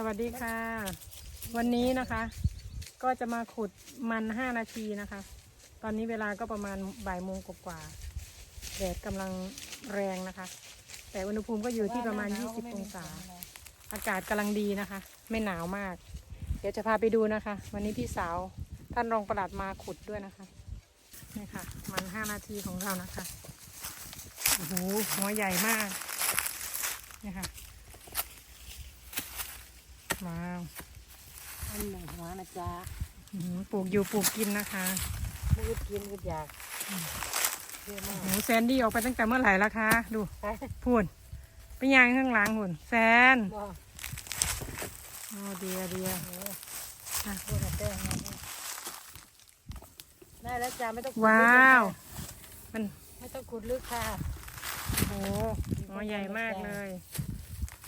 สวัสดีค่ะ วันนี้นะคะ ก็จะมาขุดมันห้านาทีนะคะ ตอนนี้เวลาก็ประมาณบ่ายโมงกว่าๆแดดกำลังแรงนะคะ แต่อุณหภูมิก็อยู่ที่ประมาณ 20 องศา อากาศกำลังดีนะคะ ไม่หนาวมาก เดี๋ยวจะพาไปดูนะคะ วันนี้พี่สาวท่านรองประหลัดมาขุดด้วยนะคะนี่ค่ะ มันห้านาทีของเรานะคะโอ้โหหัวใหญ่มากนี่ค่ะ ว้าวอันหนึ่งหัวนะจ๊ะอื้อหือปลูกอยู่ปลูกกินนะคะมืดกินมืดอยากเยอะมาโอ้ก โหแซนดี้ออกไปตั้งแต่เมื่อไหร่ละคะดูไป พูนไปยางข้างหลังหุ่นแซนบ่โอ้เดียเดียโอ้อะพูดแต่งานได้แล้วจ้ะไม่ต้องขุดว้าลึกวค่ะมันไม่ต้องขุดลึกค่ะโอ้โหหัวใหญ่มากเลย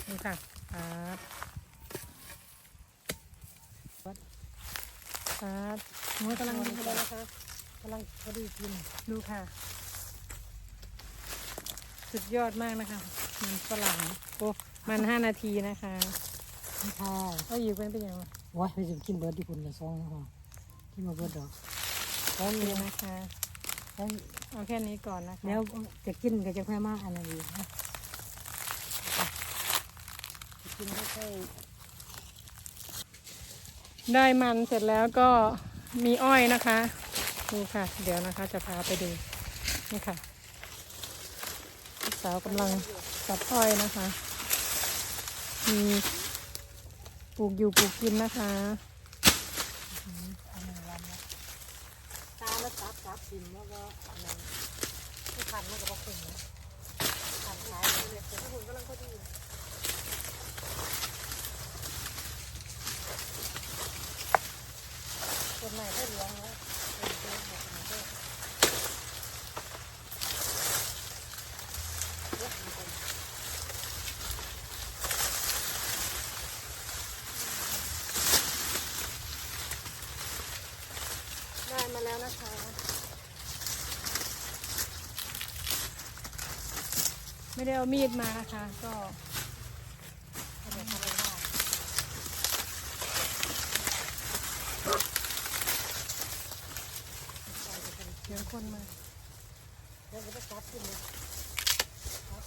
นี่ค่ะครับ ครับหัวกำลังดีเลเลยยนะนะคะกำลังพอดีกินดูค่ะ สุดยอดมากนะคะ มันฝรั่งโอ้มันห้านาทีนะคะนี่ค่ะเอาอยู่เป็นเป็นยังไงว้ายไปจะกินเบิร์ดที่คุณละซองนะคะกินมาเบิร์ดดอกแล้วดีเดี๋ยวนะคะแล้วเอาแค่นี้ก่อนนะคะแล้วจะกินก็จะค่อยมาอันนั้นอีกนะจะกินไม่ค่อย ได้มันเสร็จแล้วก็มีอ้อยนะคะ ดูค่ะ เดี๋ยวนะคะจะพาไปดู นี่ค่ะสาวกำลังตัดอ้อยนะคะมีปลูกอยู่ปลูกกินนะคะอันหนึ่งลำนะตาแล้วตับตับกินแล้วก็ที่พันมันก็บ่คุ้มนะพันขายเลยเลยคุณกำลังพอดี นใหม่ก็เลี้ยงแล้วได้มาแล้วนะคะไม่ได้เอามีดมานะคะก็ เดี๋ยวทำอะไรบ้าง เดี๋ยว คนมาเดี๋ยวจะจับขึ้นเลยครับ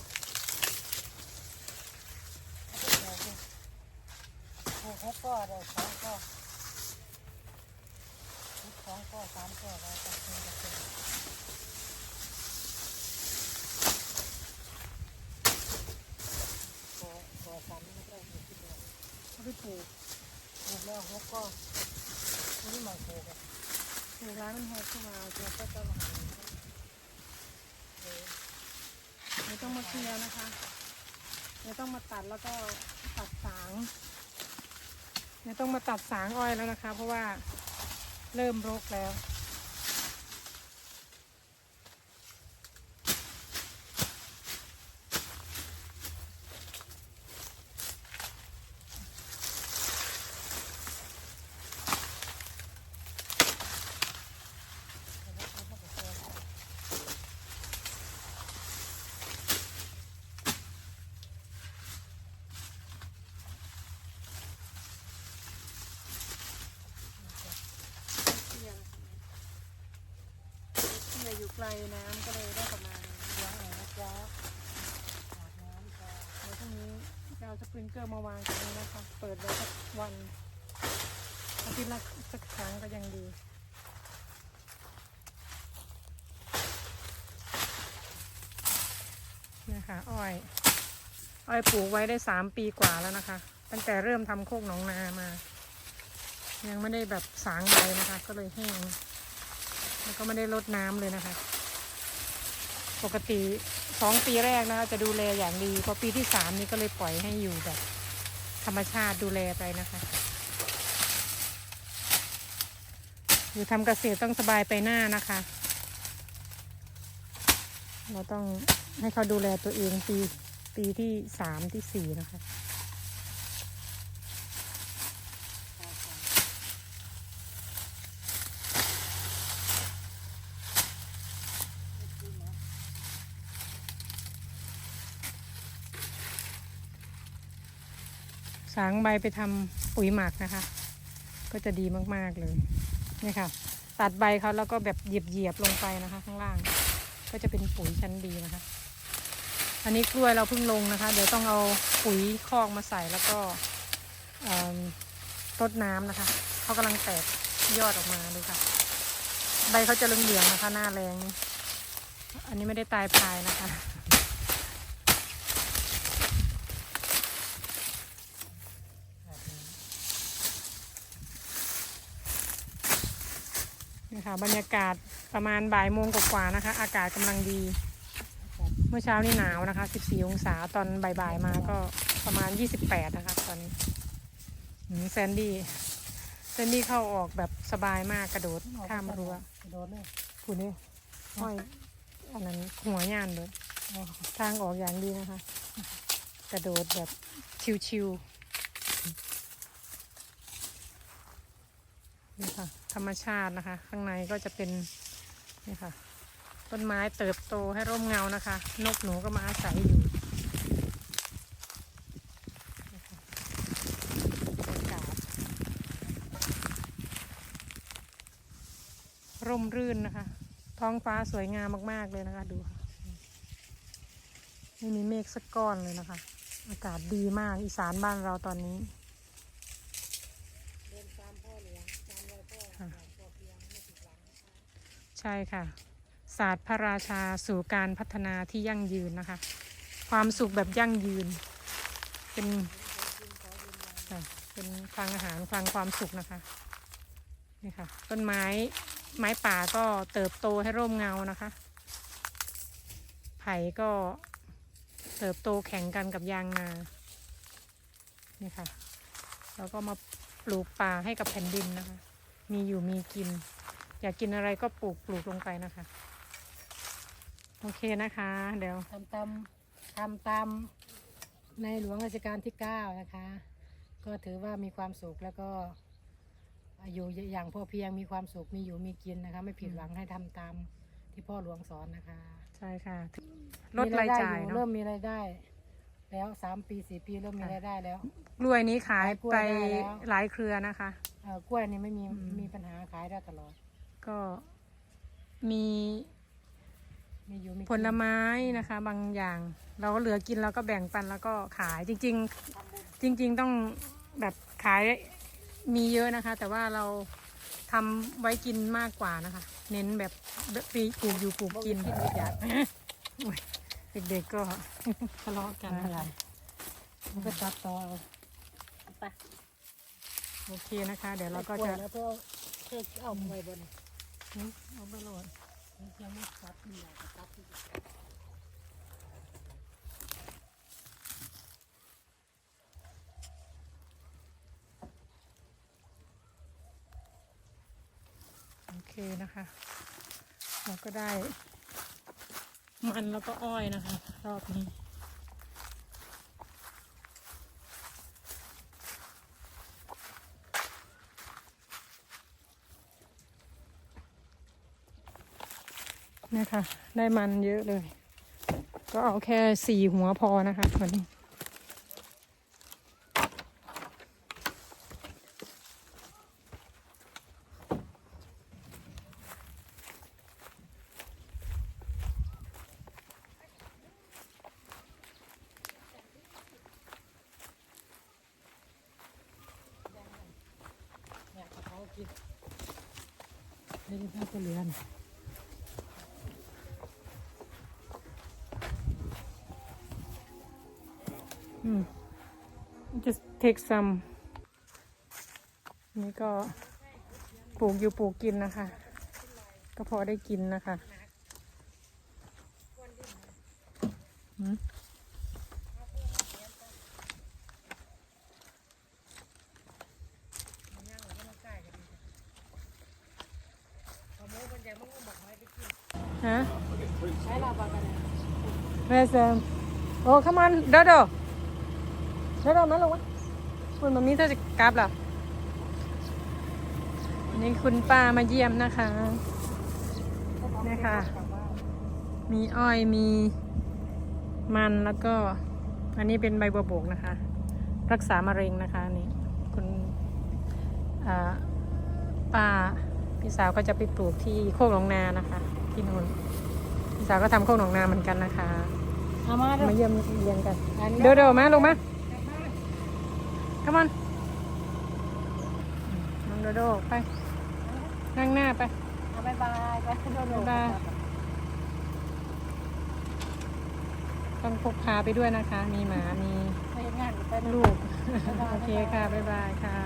เอาไปเอาไปเอาก็ได้สองก็สองก็สามก็แล้วแต่คนจะเป็นก็ก็สามก็อยู่ที่เดียวเอาไปปลูกปลูกแล้วเขาก็นี่มันปลูกอะ ปลูร้านมันหกขึ้นมาเดี๋ยวก็จะหาเออเดี๋ยวต้องมาเคลียร์นะคะเดี๋ยวต้องมาตัดแล้วก็ตัดสางเดี๋ยวต้องมาตัดสางอ้อยแล้วนะคะ เพราะว่าเริ่มรกแล้ว เที่ยงเที่ยอยู่ไก ลน้ำก็เลยได้ประมาณเลี้ยงหน่อยนะจ๊ะอาบน้ำจ้ะเดี๋ยวพรุ่งนี้จะเอาสปริงเกอร์มาวางตรงนี้นะคะ เปิดไว้สักวันอาทิตย์ละสักครั้งก็ยังดีนี่ยค่ะอ้อย อ้อยปลูกไว้ได้สามปีกว่าแล้วนะคะ ตั้งแต่เริ่มทำโคกหนองนามา ยังไม่ได้แบบสางใบนะคะ ก็เลยแห้งแล้วก็ไม่ได้รดน้ำเลยนะคะ ปกติสองปีแรกนะคะจะดูแลอย่างดีพอปีที่สามนี้ก็เลยปล่อยให้อยู่แบบ ธรรมชาติดูแลไปนะคะ อยู่ทำเกษตรต้องสบายไปหน้านะคะ เราต้องให้เขาดูแลตัวเองปีปีที่สามที่สี่นะคะ สางใบไปทำปุ๋ยหมักนะคะ ก็จะดีมากๆเลยนี่ค่ะ ตัดใบเขาแล้วก็แบบเหยียบๆลงไปนะคะ ข้างล่าง ก็จะเป็นปุ๋ยชั้นดีนะคะ อันนี้กล้วยเราเพิ่งลงนะคะ เดี๋ยวต้องเอาปุ๋ยคอกมาใส่แล้วก็เอิ่มรดน้ำนะคะเขากำลังแตกยอดออกมาดูค่ะ ใบเขาจะเหลืองๆนะคะ หน้าแรง อันนี้ไม่ได้ตายพายนะคะ นี่ ค่ะบรรยากาศประมาณบ่ายโมงกว่าๆนะคะ อากาศกำลังดี เมื่อเช้านี่หนาวนะคะ 14 องศาตอนบ่ายๆมาก็ประมาณ 28 นะคะ ตอนนี้อืมแซนดี้แซนดี้เข้าออกแบบสบายมากกระโดดข้ามรั้วโดนเลยคุณนี่ห้อยอันนั้นหัวย่านเลยทางออกอย่างดีนะคะ กระโดดแบบชิวๆ นี่ค่ะ ธรรมชาตินะคะ ข้างในก็จะเป็นนี่ค่ะ ต้นไม้เติบโตให้ร่มเงานะคะ นกหนูก็มาอาศัยอยู่ร่มรื่นนะคะ ท้องฟ้าสวยงามมากๆเลยนะคะ ดูค่ะไม่มีเมฆสักก้อนเลยนะคะ อากาศดีมากอีสานบ้านเราตอนนี้ เดินตามพ่อเหลืองตามรอยพ่อ ค่ะ พ่อเพียงไม่ผิดหวังนะคะ ใช่ค่ะ ศาสตร์พระราชาสู่การพัฒนาที่ยั่งยืนนะคะ ความสุขแบบยั่งยืน เป็นเป็นคลังอาหารคลังความสุขนะคะนี่ค่ะต้นไม้ไม้ป่าก็เติบโตให้ร่มเงานะคะ ไผ่ก็เติบโตแข่งกันกับยางนานี่ค่ะแล้วก็มาปลูกป่าให้กับแผ่นดินนะคะ มีอยู่มีกิน อยากกินอะไรก็ปลูกปลูกลงไปนะคะ โอเคนะคะ เดี๋ยวทำตามทำตามในหลวงรัชกาลที่เก้านะคะ ก็ถือว่ามีความสุขแล้วก็อยู่อย่างพ่อเพียงมีความสุขมีอยู่มีกินนะคะ ไม่ผิดหวังให้ทำตามที่พ่อหลวงสอนนะคะ ใช่ค่ะลดรายจ่ายมีได้อเนาะเริ่มมีรายได้ แล้วสามปีสี่ปีเริ่มมีรายได้แล้วกล้วยนี้ขายขายกล้วยไปได้แล้วหลายเครือนะคะเอ่อกล้วยนี่ไม่มีอืมมีปัญหาขายได้ตลอด ก็มีมีอยู่มีกินผลไม้นะคะ บางอย่าง เราก็เหลือกินแล้วก็แบ่งปันแล้วก็ขายจริง ๆ จริง ๆ ต้องแบบขายมีเยอะนะคะ แต่ว่าเราทำไว้กินมากกว่านะคะ เน้นแบบปลูกอยู่ปลูกกินกินไม่อยากเด็กๆก็ทะเลาะกันอะไรมันก็ตัดต่อเอาไปโอเคนะคะ เดี๋ยวเราก็กล้วยจะแล้วเพื่อเพื่อเอาไปบน เอาไปโหลดยังไม่ตัดนี่อยากจะตัดที่โอเคนะคะเราก็ได้ มันแล้วก็อ้อยนะคะ รอบนี้ นี่ยค่ะได้มันเยอะเลย ก็เอาแค่สี่หัวพอนะคะวันนี้อยากจะเขากินไม่ได้ให้เรือน อืม just take some นี่ก็ปลูกอยู่ปลูกกินนะคะ ก็พอได้กินนะคะอืมเอาหมูมันใหญ่มันก็บอกไม้ไปกินฮะใช้เราบางกันเนี่ย Where's um Oh come on Dodo Dodo มาลงวะคุณมามีเธอจะกลับเหรอวันนี้คุณป้ามาเยี่ยมนะคะเนี่ยค่ะ มีอ้อยมีมันแล้วก็ อันนี้เป็นใบบัวบกนะคะผรักษามะเร็งนะคะนี่คุณอ่าป้าพี่สาวก็จะไปปลูกที่โคกหนองนานะคะที่นู่นพี่สาวก็ทำโคกหนองนาเหมือนกันนะคะเอามามาเยี่ยมเยียนกันอันเดี๋ยวเดี๋ยวมาลงมา come on น้องโดโดไป นั่งหน้าไปเอาบายบายไปโดโดบ๊ายบายต้องพกพาไปด้วยนะคะ มีหมา มีไปเฮ็ดงานไปลูก โอเคค่ะ บ๊ายบายค่ะ